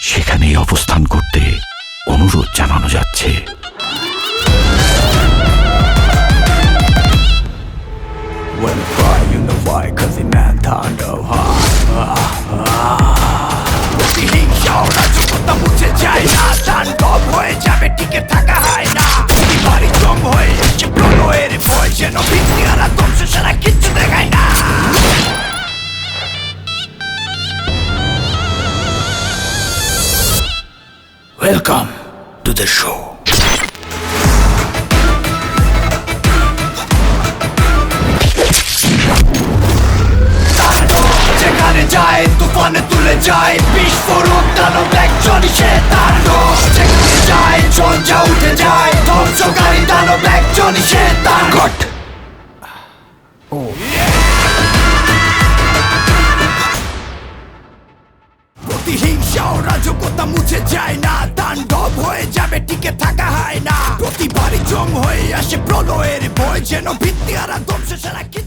সেখানেই অবস্থান করতে অনুরোধ জানানো যাচ্ছে। হয়ে যাবে টিকে থাকা হয় না ওয়েলকাম টু দ্য শো যেখানে যায় তুফানে তুলে যায় বিস্ফোরক দানব একজনই সে তাণ্ডব যেখানে যায় ঝঞ্ঝা উঠে যায় ধ্বংসকারী দানব একজনই সে তাণ্ডব প্রতিহিংসা ও রাজকতা মুছে হয় না প্রতিবারই জং হয়ে আসে প্রলয়ের ভয় যেন ভিত্তি